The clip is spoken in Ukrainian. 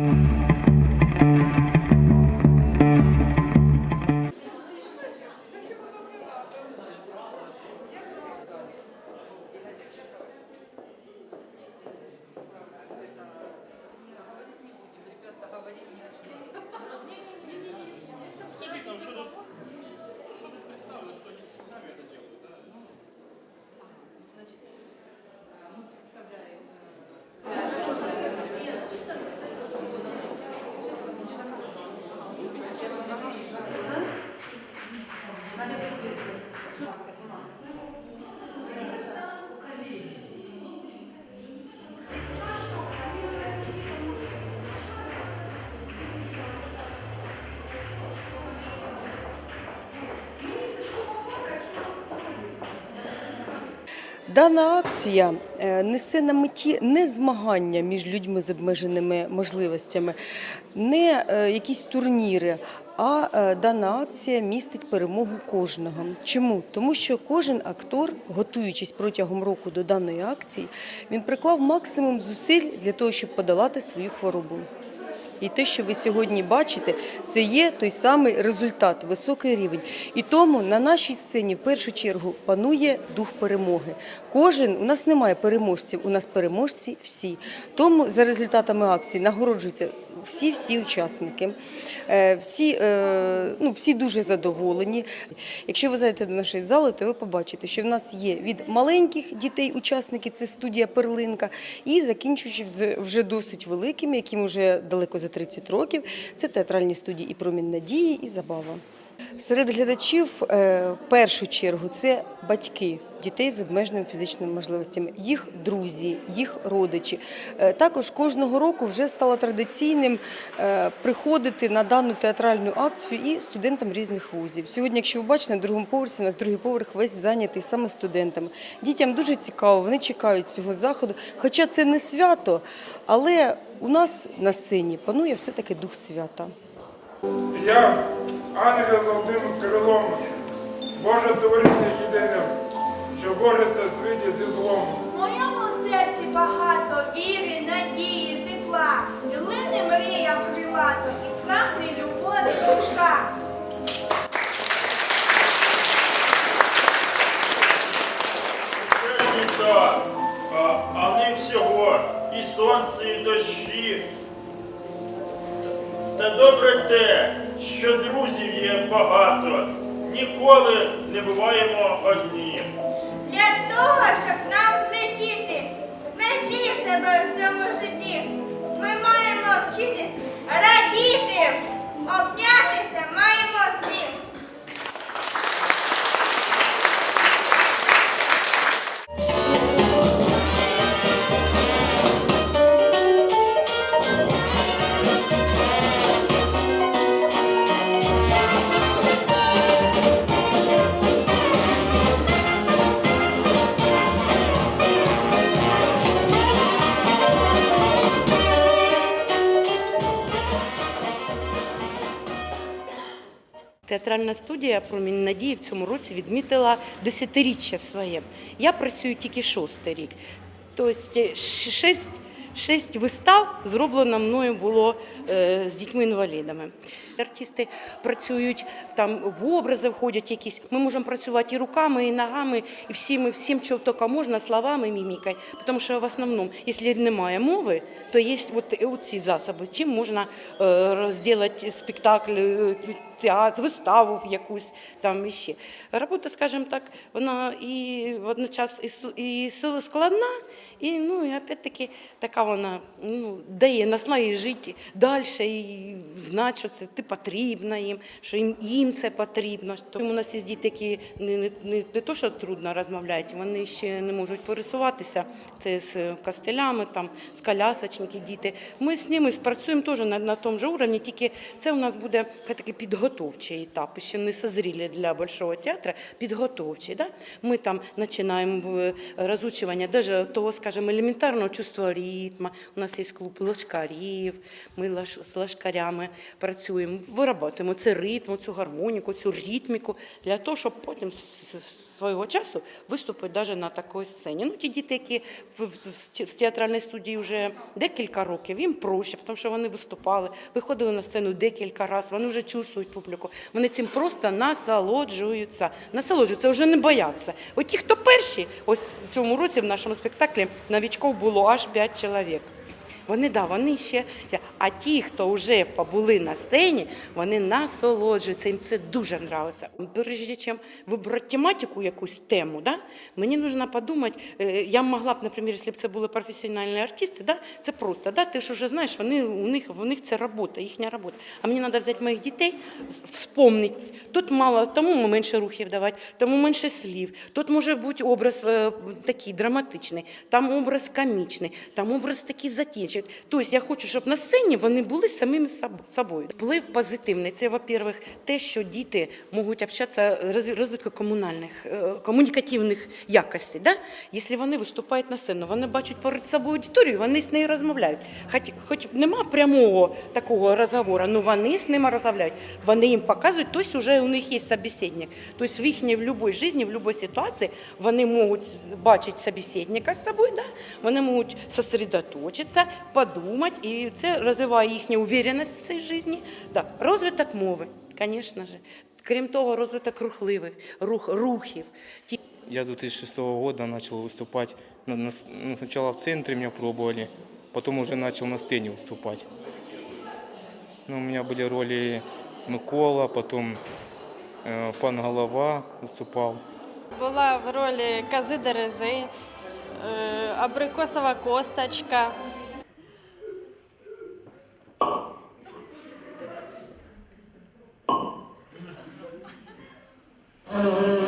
Mm-hmm. Дана акція е, несе на меті не змагання між людьми з обмеженими можливостями, не е, якісь турніри. А е, дана акція містить перемогу кожного. Чому? Тому що кожен актор, готуючись протягом року до даної акції, він приклав максимум зусиль для того, щоб подолати свою хворобу. І те, що ви сьогодні бачите, це є той самий результат, високий рівень. І тому на нашій сцені в першу чергу панує дух перемоги. Кожен у нас немає переможців, у нас переможці всі. Тому за результатами акції нагороджуються всі всі учасники. Е, Всі, е, ну, всі дуже задоволені. Якщо ви зайдете до нашої зали, то ви побачите, що в нас є від маленьких дітей учасники, це студія Перлинка, і закінчуючи вже досить великими, яким вже далеко за 30 років. Це театральні студії і промінь надії, і забава. Серед глядачів е, в першу чергу це батьки дітей з обмеженими фізичними можливостями, їх друзі, їх родичі. Е, Також кожного року вже стало традиційним е, приходити на дану театральну акцію і студентам різних вузів. Сьогодні, якщо ви бачите, на другому поверсі у нас другий поверх весь зайнятий саме студентами. Дітям дуже цікаво, вони чекають цього заходу. Хоча це не свято, але у нас на сцені панує все-таки дух свята. Я, ангел золотим крилом, Боже творіння єдине, що бореться в світі зі злом. В моєму серці багато віри, надії, тепла, і лине мрія крилато, і прагне любові душа. Що друзів є багато, ніколи не буваємо одні. Для того, щоб нам злетіти, знайти себе в цьому житті, ми маємо вчитись радіти, Театральна студія Промінь надії в цьому році відмітила десятиріччя своє. Я працюю тільки шостий рік. Тобто шість, ш- шесть, шесть вистав зроблено мною було е, з дітьми-інвалідами. Артисти працюють там в образи входять якісь. Ми можемо працювати і руками, і ногами, і всім, всім, що тільки можна, словами, мімікою. Тому що в основному, якщо немає мови, то є от, ці засоби. Чим можна е, зробити спектакль, е, театр, виставу якусь там іще. Робота, скажімо так, вона і водночас і, і сила складна, і ну і опять-таки така вона ну, дає наснаги жити далі і знати, що це ти потрібна їм, що їм, їм це потрібно. Тому у нас є діти, які не, не, не, не то, що трудно розмовляють, вони ще не можуть пересуватися. Це з костелями, там, з колясочники, діти. Ми з ними спрацюємо теж на, на тому ж уровні, тільки це у нас буде такий підготовчий етап, ще не созрілі для Большого театру, підготовчий. Да? Ми там починаємо в- розучування даже того, скажімо, скажем, элементарного чувства ритма. У нас є клуб ложкарів, ми з ложкарями працюємо, виробляємо цей ритм, цю гармоніку, цю ритміку, для того, щоб потім свого часу виступити навіть на такій сцені. Ну, ті діти, які в, театральній студії вже декілька років, їм проще, тому що вони виступали, виходили на сцену декілька разів, вони вже чувствують публіку. Вони цим просто насолоджуються. Насолоджуються, вже не бояться. От ті, хто перші, ось в цьому році в нашому спектаклі новічків було аж 5 чоловік. Вони да, вони ще. А ті, хто вже побули на сцені, вони насолоджуються. Їм це дуже подобається. Прежде чим вибрати тематику, якусь тему, да, мені потрібно подумати, е, я могла б, наприклад, якщо б це були професіональні артисти, да, це просто, да, ти ж вже знаєш, вони, у, них, у них це робота, їхня робота. А мені треба взяти моїх дітей, вспомнити. Тут мало, тому менше рухів давати, тому менше слів. Тут може бути образ е, такий драматичний, там образ комічний, там образ такий затінчий. Тобто я хочу, щоб на сцені вони були самими собою. Вплив позитивний. Це, во-первых, те, що діти можуть общатися, розвитку комунальних, е, комунікативних якостей. Да? Якщо вони виступають на сцену, вони бачать перед собою аудиторію, вони з нею розмовляють. Хоч, хоч нема прямого такого розговору, але вони з ними розмовляють. Вони їм показують, тобто вже у них є собеседник. Тобто в їхній в будь-якій житті, в будь-якій ситуації вони можуть бачити собеседника з собою, да? вони можуть сосредоточитися, подумати, і це розвиває їхню уверенність в цій житті. Да. Розвиток мови, звісно ж. Крім того, розвиток рухливих, рух, рухів. Ті Я с 2006 года начал выступать. На- на с- ну, сначала в центре меня пробовали, потом уже начал на сцене выступать. Ну, у меня были роли Микола, потом э, пан Голова выступал. Була в ролі Кази Дерези, е, Абрикосова косточка. Oh.